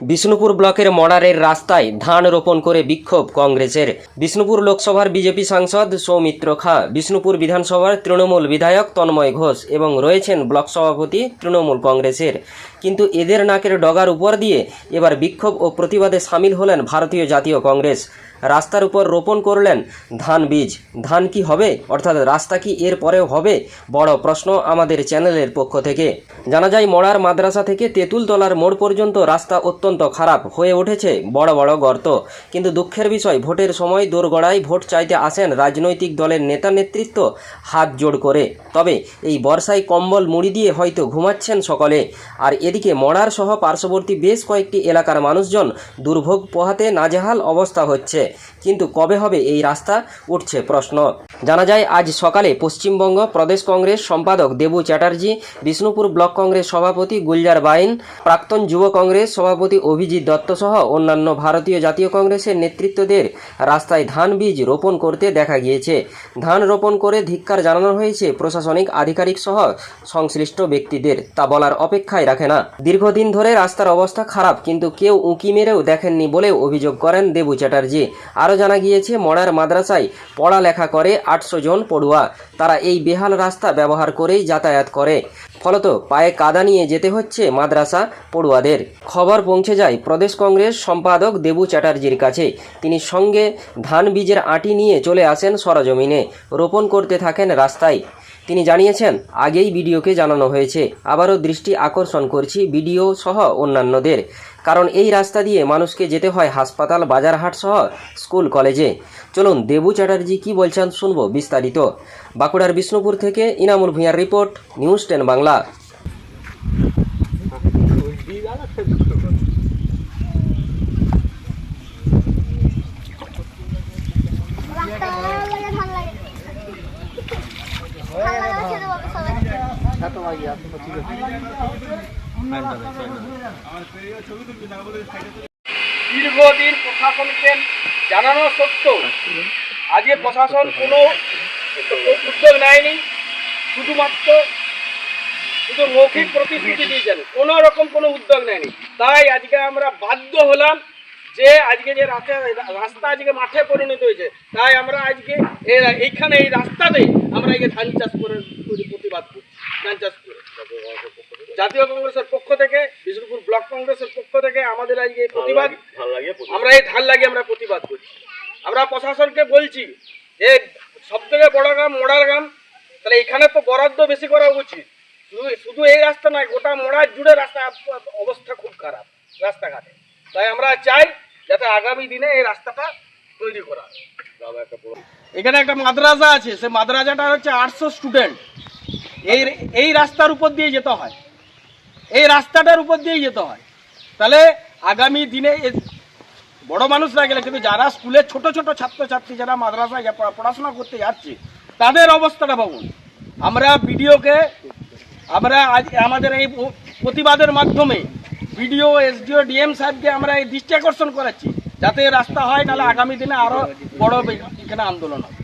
বিষ্ণুপুর ব্লকের মডারের রাস্তায় ধান রোপণ করে বিক্ষোভ কংগ্রেসের। বিষ্ণুপুর লোকসভার বিজেপি সাংসদ সৌমিত্র খা, বিষ্ণুপুর বিধানসভার তৃণমূল বিধায়ক তন্ময় ঘোষ এবং রয়েছেন ব্লক সভাপতি তৃণমূল কংগ্রেসের। কিন্তু এদের নাকের ডগার উপর দিয়ে এবার বিক্ষোভ ও প্রতিবাদে সামিল হলেন ভারতীয় জাতীয় কংগ্রেস। রাস্তার উপর রোপণ করলেন ধান বীজ। ধান কি হবে? অর্থাৎ রাস্তা কি এর পরেও হবে? বড় প্রশ্ন আমাদের চ্যানেলের পক্ষ থেকে। জানা যায়, মড়ার মাদ্রাসা থেকে তেঁতুলতলার মোড় পর্যন্ত রাস্তা অত্যন্ত খারাপ হয়ে উঠেছে। বড় বড় গর্ত। কিন্তু দুঃখের বিষয়, ভোটের সময় দোরগড়ায় ভোট চাইতে আসেন রাজনৈতিক দলের নেতা নেতৃত্ব হাত জোড় করে। তবে এই বর্ষায় কম্বল মুড়ি দিয়ে হয়তো ঘুমাচ্ছেন সকলে। আর এদিকে মড়ার সহ পার্শ্ববর্তী বেশ কয়েকটি এলাকার মানুষজন দুর্ভোগ পোহাতে নাজেহাল অবস্থা হচ্ছে। কিন্তু কবে হবে এই রাস্তা উঠছে প্রশ্ন। জানা যায়, আজ সকালে পশ্চিমবঙ্গ প্রদেশ কংগ্রেস সম্পাদক দেবু চ্যাটার্জি, বিষ্ণুপুর ব্লক কংগ্রেস সভাপতি গুলজার বাইন, প্রাক্তন যুব কংগ্রেস সভাপতি অভিজিৎ দত্ত সহ অন্যান্য ভারতীয় জাতীয় কংগ্রেসের নেতৃত্বদের রাস্তায় ধান বীজ রোপণ করতে দেখা গিয়েছে। ধান রোপণ করে ধিক্কার জানানো হয়েছে প্রশাসনিক আধিকারিক সহ সংশ্লিষ্ট ব্যক্তিদের। তা বলার অপেক্ষায় রাখে না। দীর্ঘদিন ধরে রাস্তার অবস্থা খারাপ, কিন্তু কেউ উঁকি মেরেও দেখেননি বলেও অভিযোগ করেন দেবু চ্যাটার্জি। আরও জানা গিয়েছে, মড়ার মাদ্রাসায় পড়ালেখা করে আটশো জন পড়ুয়া। তারা এই বেহাল রাস্তা ব্যবহার করেই যাতায়াত করে। ফলত পায়ে কাদা নিয়ে যেতে হচ্ছে মাদ্রাসা পড়ুয়াদের। খবর পৌঁছে যায় প্রদেশ কংগ্রেস সম্পাদক দেবু চ্যাটার্জির কাছে। তিনি সঙ্গে ধান বীজের আটি নিয়ে চলে আসেন সরজমিনে। রোপণ করতে থাকেন রাস্তায়। তিনি জানিয়েছেন, আগেই ভিডিওকে জানানো হয়েছে। আবারও দৃষ্টি আকর্ষণ করছি ভিডিও সহ অন্যান্যদের। কারণ এই রাস্তা দিয়ে মানুষকে যেতে হয় হাসপাতাল, বাজারহাট সহ স্কুল, কলেজে। চলুন, দেবু চ্যাটার্জি কি বলছেন শুনব বিস্তারিত। বাঁকুড়ার বিষ্ণুপুর থেকে ইনামুল ভূঁইয়ার রিপোর্ট, নিউজ টেন বাংলা। দীর্ঘদিন প্রশাসনকে জানানো সত্ত্বেও আজকে প্রশাসন কোনো উদ্যোগ নেয়নি, শুধুমাত্র শুধু মৌখিক প্রতিশ্রুতি দিয়েছেন, কোনো রকম কোনো উদ্যোগ নেয়নি। তাই আজকে আমরা বাধ্য হলাম যে আজকে যে রাস্তা রাস্তা আজকে মাঠে পরিণত হয়েছে, তাই আমরা আজকে এইখানে এই রাস্তাতেই আমরা আজকে ধান চাষ করে প্রতিবাদ করছি। করে জাতীয় কংগ্রেসের পক্ষ থেকে বিষ্ণুপুর ব্লক কংগ্রেসের পক্ষ থেকে আমাদের আজকে এই প্রতিবাদ। আমরা এই ধান লাগিয়ে আমরা প্রতিবাদ করছি আমরা প্রশাসনকে বলছি যে সব থেকে বড় গ্রাম মোড়ার গ্রাম তাহলে এখানে তো বরাদ্দ বেশি করা উচিত। শুধু শুধু এই রাস্তা নয় গোটা মোড়ার জুড়ে রাস্তা অবস্থা খুব খারাপ রাস্তাঘাটে। তাই আমরা চাই যাতে আগামী দিনে এই রাস্তাটা তৈরি করা। এখানে একটা মাদ্রাসা আছে সে মাদ্রাসাটা হচ্ছে আটশো স্টুডেন্ট। এই এই রাস্তার উপর দিয়ে যেতে হয়। এই রাস্তাটার উপর দিয়েই যেতে হয়। তাহলে আগামী দিনে বড় মানুষরা গেলে, কিন্তু যারা স্কুলের ছোট ছোট ছাত্রছাত্রী, যারা মাদ্রাসায় পড়াশোনা করতে যাচ্ছে, তাদের অবস্থাটা ভাবুন। আমরা ভিডিওকে, আমরা আজ, আমাদের এই প্রতিবাদের মাধ্যমে ভিডিও, এসডিও, ডিএম সাহেবকে আমরা এই দৃষ্টি আকর্ষণ করাচ্ছি, যাতে রাস্তা হয়, নাহলে আগামী দিনে আরও বড় এখানে আন্দোলন হবে।